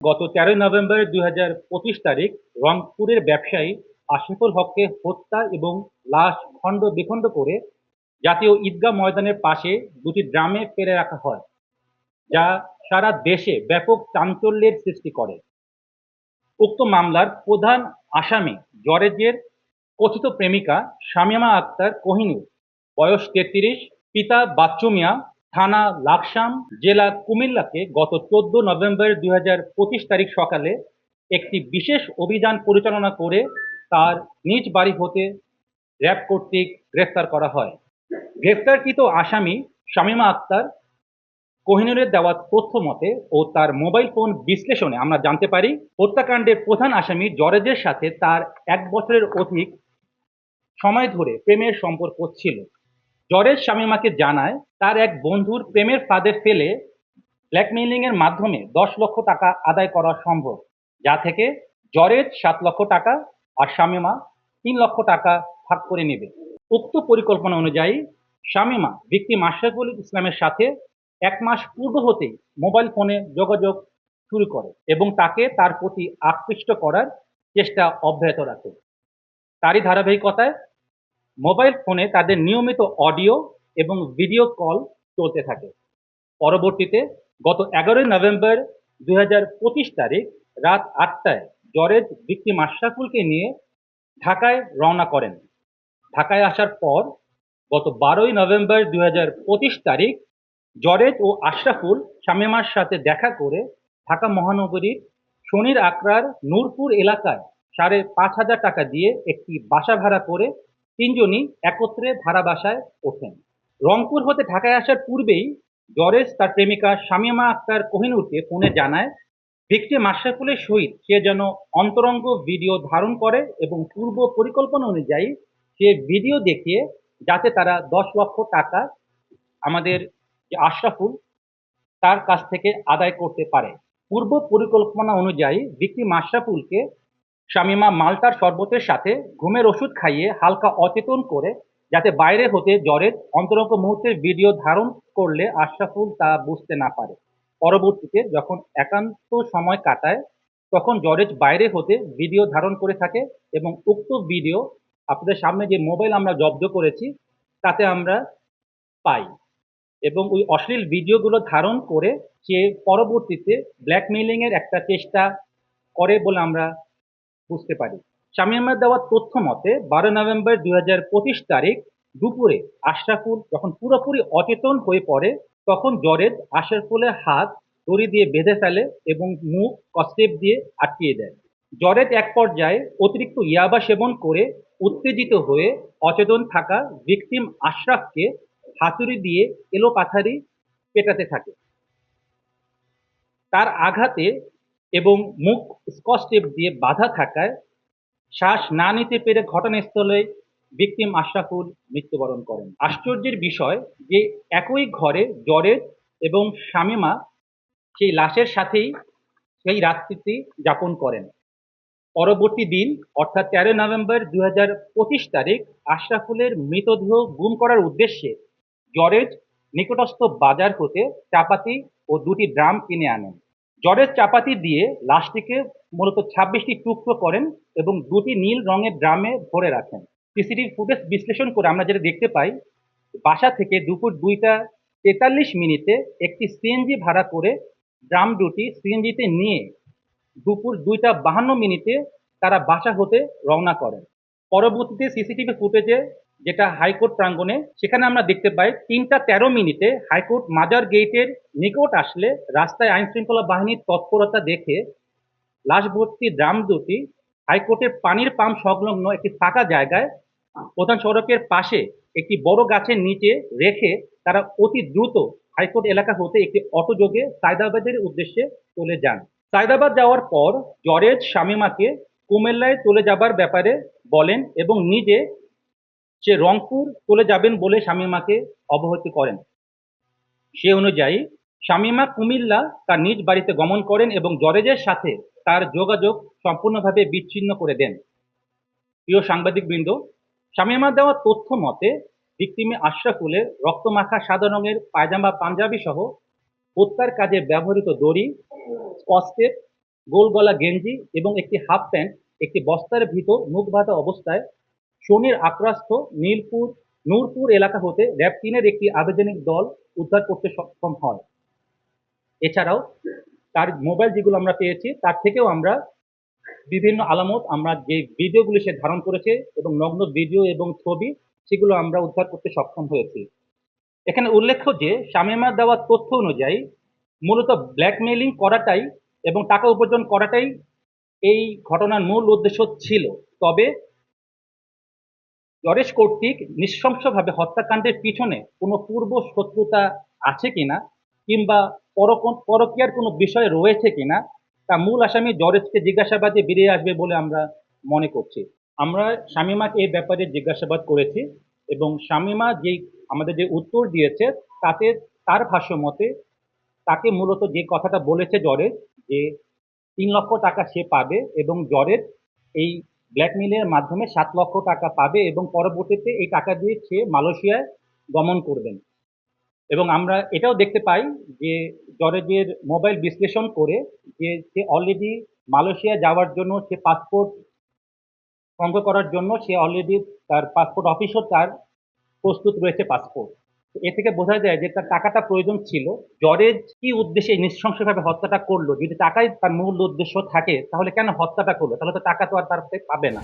গত তেরোই নভেম্বর দুই হাজার পঁচিশ তারিখ রংপুরের ব্যবসায়ী আশিফুল হককে হত্যা এবং লাশ খণ্ড বিখণ্ড করে জাতীয় ঈদগাহ ময়দানের পাশে দুটি ড্রামে ফেলে রাখা হয়, যা সারা দেশে ব্যাপক চাঞ্চল্যের সৃষ্টি করে। উক্ত মামলার প্রধান আসামি জরেজের কথিত প্রেমিকা শামিমা আক্তার কোহিনুর, বয়স তেত্রিশ, পিতা বাচ্চু মিয়া থানা লাকসাম, জেলা কুমিল্লাকে গত চোদ্দ নভেম্বর দুই হাজার পঁচিশ তারিখ সকালে একটি বিশেষ অভিযান পরিচালনা করে তার নিজ বাড়ি হতে র্যাব কর্তৃক গ্রেফতার করা হয়। গ্রেফতারকৃত আসামি শামিমা আক্তার কোহিনুরের দেওয়া তথ্য মতে ও তার মোবাইল ফোন বিশ্লেষণে আমরা জানতে পারি, হত্যাকাণ্ডের প্রধান আসামি জরেজের সাথে তার এক বছরের অধিক সময় ধরে প্রেমের সম্পর্ক ছিল। জরেজ শামিমাকে জানায়, তার এক বন্ধুর প্রেমের ফাঁদে ফেলে ব্ল্যাকমেইলিং এর মাধ্যমে দশ লক্ষ টাকা আদায় করা সম্ভব, যা থেকে জরেজ সাত লক্ষ টাকা আর শামিমা তিন লক্ষ টাকা ভাগ করে নেবে। উক্ত পরিকল্পনা অনুযায়ী, শামিমা ব্যক্তি মাশরাফুল ইসলামের সাথে এক মাস পূর্ব হতেই মোবাইল ফোনে যোগাযোগ শুরু করে এবং তাকে তার প্রতি আকৃষ্ট করার চেষ্টা অব্যাহত রাখে। তারই ধারাবাহিকতায় মোবাইল ফোনে তাদের নিয়মিত অডিও এবং ভিডিও কল চলতে থাকে। পরবর্তীতে গত এগারোই নভেম্বর দুই হাজার পঁচিশ তারিখ রাত আটটায় জরেজ ভিক্টিম আশরাফুলকে নিয়ে ঢাকায় রওনা করেন। ঢাকায় আসার পর গত বারোই নভেম্বর দুই হাজার পঁচিশ তারিখ জরেজ ও আশরাফুল শামিমার সাথে দেখা করে ঢাকা মহানগরীর শনির আকরার নূরপুর এলাকায় সাড়ে পাঁচ হাজার টাকা দিয়ে একটি বাসা ভাড়া করে তিনজনই একত্রে ভাড়া বাসায় ওঠেন। রংপুর হতে ঢাকায় আসার পূর্বেই জরেজ তার প্রেমিকা শামিমা আক্তার কোহিনুরকে ফোনে জানায় ভিক্টিম আশরাফুলের সহিত সে যেন অন্তরঙ্গ ভিডিও ধারণ করে এবং পূর্ব পরিকল্পনা অনুযায়ী সে ভিডিও দেখিয়ে যাতে তারা দশ লক্ষ টাকা আমাদের যে আশরাফুল তার কাছ থেকে আদায় করতে পারে। পূর্ব পরিকল্পনা অনুযায়ী ভিক্টিম আশরাফুলকে শামিমা মালটার শরবতের সাথে ঘুমের ওষুধ খাইয়ে হালকা অচেতন করে, যাতে বাইরে হতে জ্বরের অন্তরঙ্গ মুহূর্তের ভিডিও ধারণ করলে আশরাফুল তা বুঝতে না পারে। পরবর্তীতে যখন একান্ত সময় কাটায়, তখন জরেজ বাইরে হতে ভিডিও ধারণ করে থাকে এবং উক্ত ভিডিও আপনাদের সামনে যে মোবাইল আমরা জব্দ করেছি, তাতে আমরা পাই এবং ওই অশ্লীল ভিডিওগুলো ধারণ করে সে পরবর্তীতে ব্ল্যাকমেইলিং এর একটা চেষ্টা করে বলে আমরা বুঝতে পারি। শামিমার দেওয়া তথ্য মতে, বারো নভেম্বর দুই তারিখ দুপুরে আশরাফুল যখন পুরোপুরি অচেতন হয়ে পড়ে, তখন জরেজ আশরাফুলের হাত দড়ি দিয়ে বেঁধে ফেলে এবং মুখ কস্টেপ দিয়ে আটকিয়ে দেয়। জরেজ এক পর্যায়ে অতিরিক্ত ইয়াবা সেবন করে উত্তেজিত হয়ে অচেতন থাকা ভিকটিম আশরাফকে হাতুড়ি দিয়ে এলো পাথারি পেটাতে থাকে। তার আঘাতে এবং মুখ স্কচটেপ দিয়ে বাধা থাকায় শ্বাস না নিতে পেরে ঘটনাস্থলে ভিকটিম আশরাফুল মৃত্যুবরণ করেন। আশ্চর্যের বিষয় যে একই ঘরে জরেজ এবং শামিমা সেই লাশের সাথেই সেই রাত্রিটি যাপন করেন। পরবর্তী দিন, অর্থাৎ তেরোই নভেম্বর দু হাজার পঁচিশ তারিখ, আশরাফুলের মৃতদেহ গুম করার উদ্দেশ্যে জরেজ নিকটস্থ বাজার হতে চাপাতি ও দুটি ড্রাম কিনে আনেন। জরেজ চাপাতি দিয়ে লাশটিকে মূলত ছাব্বিশটি টুকরো করেন এবং দুটি নীল রঙের ড্রামে ভরে রাখেন। সিসিটিভি ফুটেজ বিশ্লেষণ করে আমরা যেটা দেখতে পাই, বাসা থেকে দুপুর দুইটা তেতাল্লিশ মিনিটে একটি সিএনজি ভাড়া করে ড্রাম দুটি সিএনজিতে নিয়ে দুপুর দুইটা বাহান্ন মিনিটে তারা বাসা হতে রওনা করেন। পরবর্তীতে সিসিটিভি ফুটেজে যেটা হাইকোর্ট প্রাঙ্গণে, সেখানে আমরা দেখতে পাই তিনটা তেরো মিনিটে হাইকোর্ট মাজার গেটের নিকট আসলে রাস্তায় আইন শৃঙ্খলা বাহিনীর তৎপরতা দেখে লাশ ভর্তি ড্রাম দুটি হাইকোর্টের পানির পাম্প সংলগ্ন একটি ফাঁকা জায়গায় প্রধান সড়কের পাশে একটি বড় গাছের নিচে রেখে তারা অতি দ্রুত হাইকোর্ট এলাকা হতে একটি অটোযোগে সায়দাবাদের উদ্দেশ্যে চলে যান। সায়দাবাদ যাওয়ার পর জরেজ শামিমাকে কুমিল্লায় চলে যাবার ব্যাপারে বলেন এবং নিজে সে রংপুর চলে যাবেন বলে শামিমাকে অবহিত করেন। সে অনুযায়ী শামিমা কুমিল্লা তার নিজ বাড়িতে গমন করেন এবং জরেজের সাথে তার যোগাযোগ সম্পূর্ণভাবে বিচ্ছিন্ন করে দেন। প্রিয় সাংবাদিকবৃন্দ, শামিমা দেওয়া তথ্য মতে, ভিক্টিমে আশরাফুলের রক্তমাখা সাদা রঙের পায়জামা, পাঞ্জাবি সহ হত্যার কাজে ব্যবহৃত দড়ি, স্কচটেপ গোল গলা গেঞ্জি এবং একটি হাফ প্যান্ট, একটি বস্তার ভিতর মুখ বাঁধা অবস্থায় শনির আক্রাস্ত নীলপুর, নূরপুর এলাকা হতে র্যাব তিনের একটি আবেদনিক দল উদ্ধার করতে সক্ষম হয়। এছাড়াও তার মোবাইল যেগুলো আমরা পেয়েছি, তার থেকেও আমরা বিভিন্ন আলামত, আমরা যে ভিডিওগুলি সে ধারণ করেছে এবং নগ্ন ভিডিও এবং ছবি, সেগুলো আমরা উদ্ধার করতে সক্ষম হয়েছি। এখানে উল্লেখ্য যে শামিমার দেওয়া তথ্য অনুযায়ী মূলত ব্ল্যাকমেইলিং করাটাই এবং টাকা উপার্জন করাটাই এই ঘটনার মূল উদ্দেশ্য ছিল। তবে জরেশ কর্তৃক নৃশংসভাবে হত্যাকাণ্ডের পিছনে কোনো পূর্ব শত্রুতা আছে কিনা কিংবা পরক- পরকীয়ার কোনো বিষয় রয়েছে কিনা তা মূল আসামি জরেজকে জিজ্ঞাসাবাদে বেরিয়ে আসবে বলে আমরা মনে করছি। আমরা শামীমাকে এই ব্যাপারে জিজ্ঞাসাবাদ করেছি এবং শামীমা যেই আমাদের যে উত্তর দিয়েছে তাতে তার ভাষ্য মতে তাকে মূলত যে কথাটা বলেছে জরেজ যে তিন লক্ষ টাকা সে পাবে এবং জরেজ এই ব্ল্যাকমেলের মাধ্যমে সাত লক্ষ টাকা পাবে এবং পরবর্তীতে এই টাকা দিয়ে সে মালয়েশিয়ায় গমন করবেন। এবং আমরা এটাও দেখতে পাই যে জরেজের মোবাইল বিশ্লেষণ করে যে সে অলরেডি মালয়েশিয়া যাওয়ার জন্য সে পাসপোর্ট সংগ্রহ করার জন্য সে অলরেডি তার পাসপোর্ট অফিসও তার প্রস্তুত রয়েছে পাসপোর্ট এ থেকে বোঝা যায় যে তার টাকাটা প্রয়োজন ছিল। জরেজ কি উদ্দেশ্যে নিঃশংসভাবে হত্যাটা করল? যদি টাকাই তার মূল উদ্দেশ্য থাকে, তাহলে কেন হত্যাটা করল? তাহলে তো টাকা তো আর তার পাবে না।